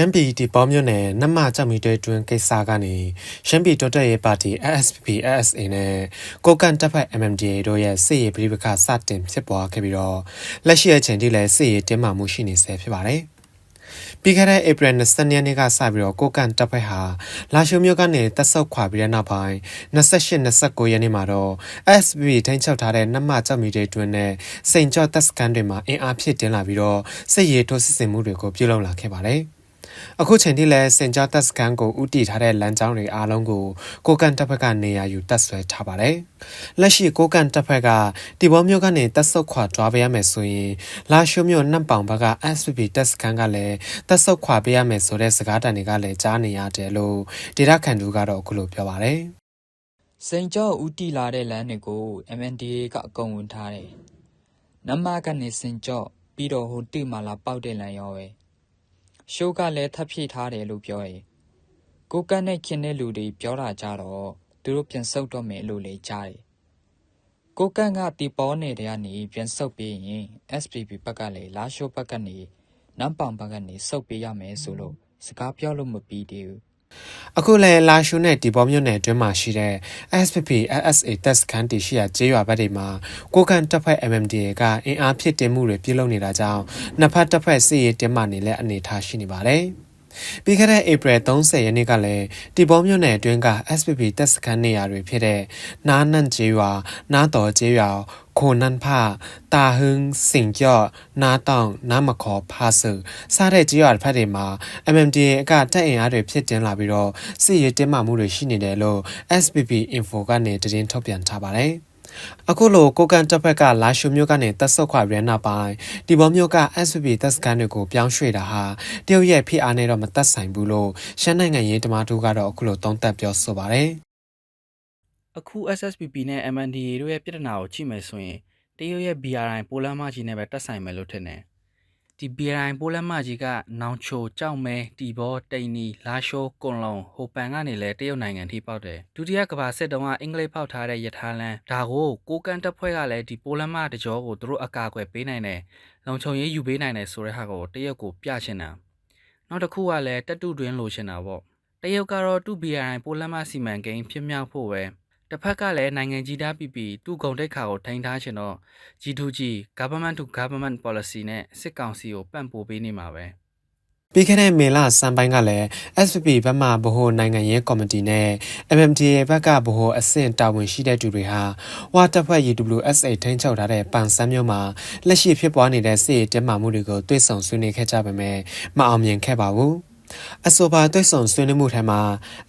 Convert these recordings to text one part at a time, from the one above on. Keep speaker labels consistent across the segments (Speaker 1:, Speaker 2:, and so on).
Speaker 1: ရှမ်းပြည်ဒီပေါမြို့နယ်နမကြောက်မီတွဲတွင်ကိစ္စကနေရှမ်းပြည်တော်တက်ရေးပါတီ ASPP ASA နဲ့ကိုကန်တပ်ဖက် MMDA တို့ရဲ့စစ်ရေးပြည်ပခစတင်ဖြစ်ပွားခဲ့ပြီးတော့လက်ရှိအချိန်ထိလည်းစစ်ရေးတင်းမာမှုရှိနေဆဲဖြစ်ပါတယ်။ပြီးခဲ့တဲ့ April 22ရက်နေ့ကစပြီးတော့ကိုကန်တပ်ဖက်ဟာလာရှိုမြို့ကနေတက်ဆုတ်ခွာပြီးတဲ့နောက်ပိုင်း28 29ရက်နေ့မှာတော့ SPP ထိန်းချုပ်ထားတဲ့နမကြောက်မီတွဲတွင်နဲ့စိန်ကြော့တပ်စကန်တွေမှာအင်အားဖြစ်တင်လာပြီးတော့စစ်ရေးထိုးစစ်ဆင်မှုတွေကိုပြုလုပ်လာခဲ့ပါတယ်။ အခုချိန်ထိလည်းစင်ကြားတပ်စခန်းကိုဥတီထားတဲ့လမ်းကြောင်းတွေအားလုံးကိုကိုကန်တပ်ဖက်ကနေရာယူတပ်ဆွဲထားပါတယ်။လက်ရှိကိုကန်တပ်ဖက်ကတီဘောမျိုးကနေတပ်ဆုတ်ခွာတွားပေးရမယ်ဆိုရင်လာရှိုမျိုးနှံ့ပောင်ဘက်က SPP တပ်စခန်းကလည်းတပ်ဆုတ်ခွာပေးရမယ်ဆိုတဲ့စကားတန်တွေကလည်းကြားနေရတယ်လို့ဒေတာခန်တူကတော့အခုလိုပြောပါတယ်။
Speaker 2: စိန်ကြောဦးတီလာတဲ့လမ်းတွေကို MNDA ကအကုန်ဝင်ထားတယ်။နမကနေစိန်ကြောပြီးတော့ဟိုတိမာလာပေါက်တဲ့လမ်းရောပဲ။ ရှိုးကလည်း ထပ်ဖြည့်ထားတယ်လို့ ပြောရင်ကိုကန့်နဲ့ ခင်တဲ့လူတွေ ပြောတာကြတော့ သူတို့ ပြန်ဆုတ်တော့မယ်လို့လေကြားတယ်။ကိုကန့်ကတီပေါ်နေတဲ့ကနေ ပြန်ဆုတ်ပြီးရင် SPP ဘက်ကလည်း လာရှိုးဘက်ကနေ နမ်ပောင်ဘက်ကနေ ဆုတ်ပေးရမယ်ဆိုလို့ စကားပြောလို့ မပြီးသေးဘူး။
Speaker 1: အခုလည်းလာရှုနဲ့ဒီပေါ်မြို့နယ်အတွင်းမှာရှိတဲ့ SPP SSA တပ်စခန်းတီရှိရာကျေးရွာဘက်တွေမှာကိုကန်တပ်ဖွဲ့ MMDA ကအင်အားဖြစ်တင်မှုတွေပြုလုပ်နေတာကြောင့်နှစ်ဖက်တပ်ဖွဲ့စစ်ရေးတင်းမာနေတဲ့အနေအထားရှိနေပါတယ်။ ပြီးခဲ့တဲ့ April 30ရက်နေ့ကလည်းတီဘောမြို့နယ်အတွင်းက SPP တပ်စခန်းနေရာတွေဖြစ်တဲ့နားနန့်ကျေးရွာနားတော်ကျေးရွာခိုနန်ဖတာဟឹងစင်ကျော်နာတောင်နာမခေါ်ဖာဆူစားတဲ့ကြေးရွာတစ်ဖက်တွေမှာ MMDA အကတက်အင်အားတွေဖြစ်တင်လာပြီးတော့စစ်ရေးတင်းမာမှုတွေရှိနေတယ်လို့ SPP Info ကနေသတင်းထုတ်ပြန်ထားပါတယ် အခုလိုကိုကန်တပ်ဖက်ကလာရှုမျိုးကနေတက်ဆုတ်ခွာပြီးနောက်ပိုင်းဒီဘောမျိုးက SPP တပ်စကန်တွေကိုပြောင်းရွှေ့တာဟာတရုတ်ရဲ့ဖိအားနဲ့တော့မသက်ဆိုင်ဘူးလို့ရှမ်းနိုင်ငံရေးတမန်တို့ကတော့အခုလိုသုံးသပ်ပြောဆိုပါတယ်။
Speaker 3: အခု SSPP နဲ့ MNDAA တို့ရဲ့ပြဿနာကိုကြည့်မယ်ဆိုရင်တရုတ်ရဲ့ BRI ပိုလမ်းမကြီးနဲ့ပဲတက်ဆိုင်မယ်လို့ထင်တယ်။ ဒီ BRI ပိုလမ်းမကြီးကနောင်ချိုကြောက်မဲတီဘောတိန်နီလာရှိုးကွန်လုံဟိုပန်ကနေလဲတရုတ်နိုင်ငံထိပေါက်တယ်။ဒုတိယကမ္ဘာစစ်တုန်းကအင်္ဂလိပ်ဖောက်ထားတဲ့ရထားလမ်းဒါကိုကိုကန့်တပ်ဖွဲ့ကလည်းဒီပိုလမ်းမတကြောကိုသူတို့အကာအကွယ်ပေးနိုင်တယ်။လုံခြုံရေးယူပေးနိုင်တယ်ဆိုတဲ့ဟာကိုတရုတ်ကိုပြချင်တာ။နောက်တစ်ခုကလည်းတက်တူတွင်းလိုချင်တာပေါ့။တရုတ်ကတော့သူ့ BRI ပိုလမ်းမစီမံကိန်းဖြစ်မြောက်ဖို့ပဲ။ တစ်ဖက်ကလည်းနိုင်ငံကြီးသားပြည်ပြည်သူ့ဂုံတိတ်ခါကိုထိန်းထားချင်တော့ G2G government to government policy နဲ့စစ်ကောင်စီကိုပံ့ပိုးပေးနေမှာပဲ
Speaker 1: ပြီးခဲ့တဲ့မေလစံပိုင်းကလည်း SPP ဘက်မှဗဟိုနိုင်ငံရေးကော်မတီနဲ့ MMDA ဘက်ကဗဟိုအဆင့်တာဝန်ရှိတဲ့သူတွေဟာဝါတပ်ဖွဲ့ UWSA ထိန်းချုပ်ထားတဲ့ပန်ဆန်းမြို့မှာလက်ရှိဖြစ်ပွားနေတဲ့စစ်ရေးတင်းမာမှုတွေကိုတွေ့ဆုံဆွေးနွေးခဲ့ကြပေမဲ့မအောင်မြင်ခဲ့ပါဘူး။ အဆိုပါတွေ့ဆုံဆွေးနွေးမှုထဲမှာ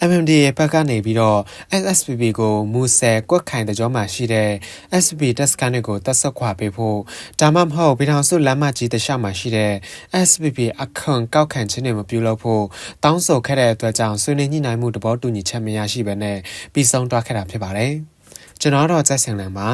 Speaker 1: MMDA ဘက်ကနေပြီးတော့ SSPP ကိုမူဆယ်ကွက်ခိုင်တကြောမှာရှိတဲ့ SPP တပ်စခန်းတွေကိုတပ်ဆက်ခွာပေးဖို့ဒါမှမဟုတ်ပြည်ထောင်စုလမ်းမကြီးတခြားမှာရှိတဲ့ SPP အခန့်ကောက်ခံခြင်းတွေမပြုလုပ်ဖို့တောင်းဆိုခဲ့တဲ့အတွက်ကြောင့်ဆွေးနွေးညှိနှိုင်းမှုတဘောတူညီချက်မရရှိဘဲနဲ့ပြီးဆုံးသွားခဲ့တာဖြစ်ပါတယ်ကျွန်တော်တော့ကြက်စင်လန်ပါ